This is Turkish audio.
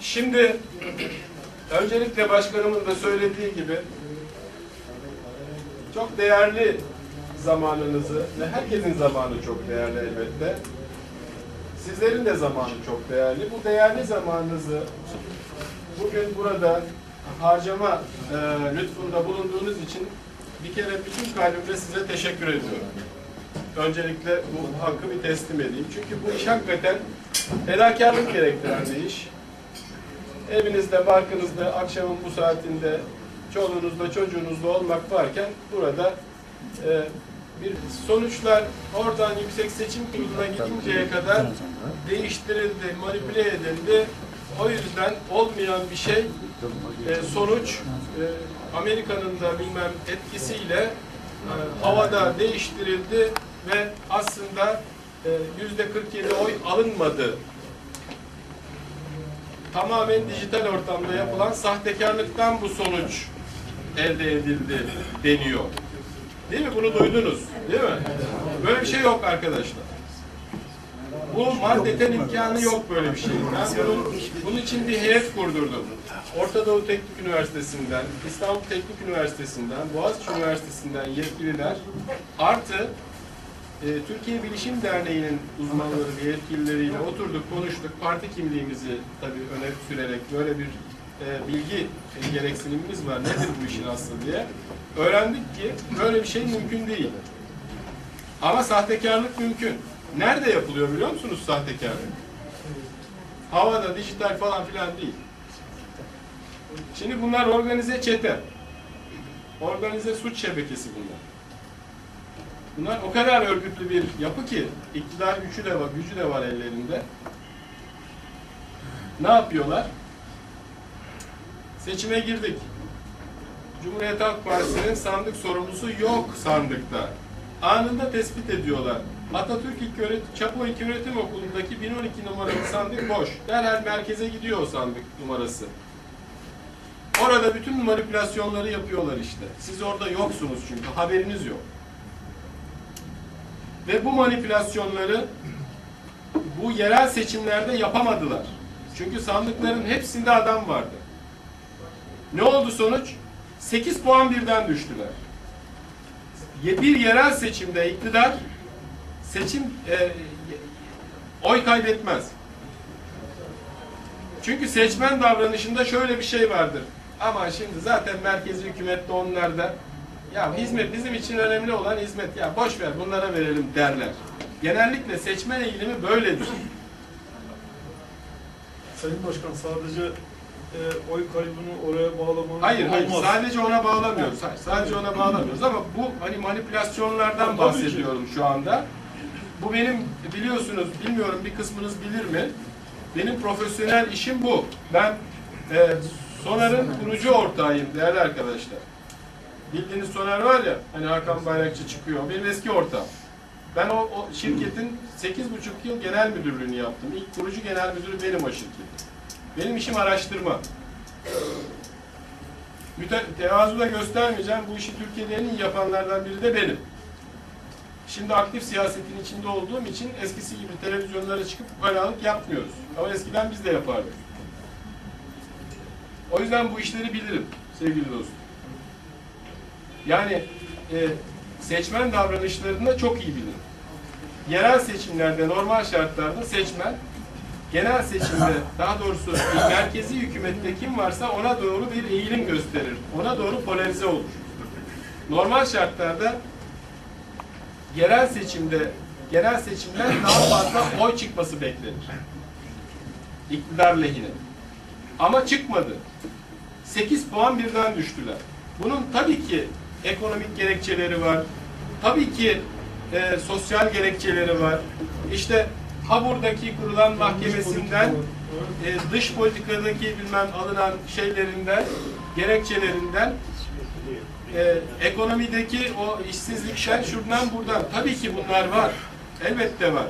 Şimdi öncelikle başkanımın da söylediği gibi çok değerli zamanınızı ve herkesin zamanı çok değerli elbette. Sizlerin de zamanı çok değerli. Bu değerli zamanınızı bugün burada harcama e, lütfunda bulunduğunuz için bir kere bütün kalbimle size teşekkür ediyorum. Öncelikle bu hakkı bir teslim edeyim. Çünkü bu iş hakikaten fedakarlık gerektiren bir iş. Evinizde, barkınızda, akşamın bu saatinde çoluğunuzla, çocuğunuzla olmak varken burada e, bir sonuçlar oradan yüksek seçim kuruluna gidinceye kadar değiştirildi, manipüle edildi. O yüzden olmayan bir şey e, sonuç e, Amerika'nın da bilmem etkisiyle e, havada değiştirildi ve aslında e, yüzde 47 oy alınmadı. Tamamen dijital ortamda yapılan sahtekarlıktan bu sonuç elde edildi deniyor. Değil mi? Bunu duydunuz. Değil mi? Böyle bir şey yok arkadaşlar. Bu maddeten imkanı yok böyle bir şey. Ben bunun, bunun için bir heyet kurdurdum. Orta Doğu Teknik Üniversitesi'nden, İstanbul Teknik Üniversitesi'nden, Boğaziçi Üniversitesi'nden yetkililer artı e, Türkiye Bilişim Derneği'nin uzmanları ve yetkilileriyle oturduk, konuştuk. Parti kimliğimizi tabii öne sürerek böyle bir e, bilgi e, gereksinimimiz var. Nedir bu işin aslı diye. Öğrendik ki böyle bir şey mümkün değil. Ama sahtekarlık mümkün. Nerede yapılıyor biliyor musunuz sahtekarlık? Havada, dijital falan filan değil. Şimdi bunlar organize çete. Organize suç şebekesi bunlar. Bunlar o kadar örgütlü bir yapı ki iktidar gücü de var, gücü de var ellerinde. Ne yapıyorlar? Seçime girdik. Cumhuriyet Halk Partisi'nin sandık sorumlusu yok sandıkta. Anında tespit ediyorlar. Atatürk İlköğretim, Çapo İlköğretim Okulu'ndaki 1012 numaralı sandık boş. Derhal merkeze gidiyor o sandık numarası. Orada bütün manipülasyonları yapıyorlar işte. Siz orada yoksunuz çünkü haberiniz yok. Ve bu manipülasyonları bu yerel seçimlerde yapamadılar. Çünkü sandıkların hepsinde adam vardı. Ne oldu sonuç? 8 puan birden düştüler. Bir yerel seçimde iktidar seçim e, oy kaybetmez. Çünkü seçmen davranışında şöyle bir şey vardır. Ama şimdi zaten merkezi hükümette onlarda ya hizmet bizim için önemli olan hizmet. Ya boş ver bunlara verelim derler. Genellikle seçmen eğilimi böyledir. Sayın Başkan sadece e, oy kaybını oraya bağlamanız Hayır, hayır. olmaz. Sadece ona bağlamıyoruz. Hayır, Sadece ona bağlamıyoruz ama bu hani manipülasyonlardan bahsediyorum şu anda. Bu benim biliyorsunuz, bilmiyorum bir kısmınız bilir mi? Benim profesyonel işim bu. Ben e, Sonar'ın kurucu ortağıyım değerli arkadaşlar. Bildiğiniz Sonar var ya, hani Hakan Bayrakçı çıkıyor. Benim eski ortağım. Ben o, o şirketin 8,5 yıl genel müdürlüğünü yaptım. İlk kurucu genel müdürü benim o şirketin. Benim işim araştırma. Tevazu göstermeyeceğim. Bu işi Türkiye'de en iyi yapanlardan biri de benim. Şimdi aktif siyasetin içinde olduğum için eskisi gibi televizyonlara çıkıp ukalalık yapmıyoruz. Ama eskiden biz de yapardık. O yüzden bu işleri bilirim sevgili dostum. Yani e, seçmen davranışlarını çok iyi bilirim. Yerel seçimlerde normal şartlarda seçmen genel seçimde daha doğrusu merkezi hükümette kim varsa ona doğru bir eğilim gösterir. Ona doğru polarize olur. Normal şartlarda yerel seçimde genel seçimden daha fazla oy çıkması beklenir. İktidar lehine. Ama çıkmadı. 8 puan birden düştüler. Bunun tabii ki ekonomik gerekçeleri var. Tabii ki e, sosyal gerekçeleri var. İşte Habur'daki kurulan mahkemesinden e, dış politikadaki bilmem alınan şeylerinden, gerekçelerinden e, ekonomideki o işsizlikten şuradan buradan tabii ki bunlar var. Elbette var.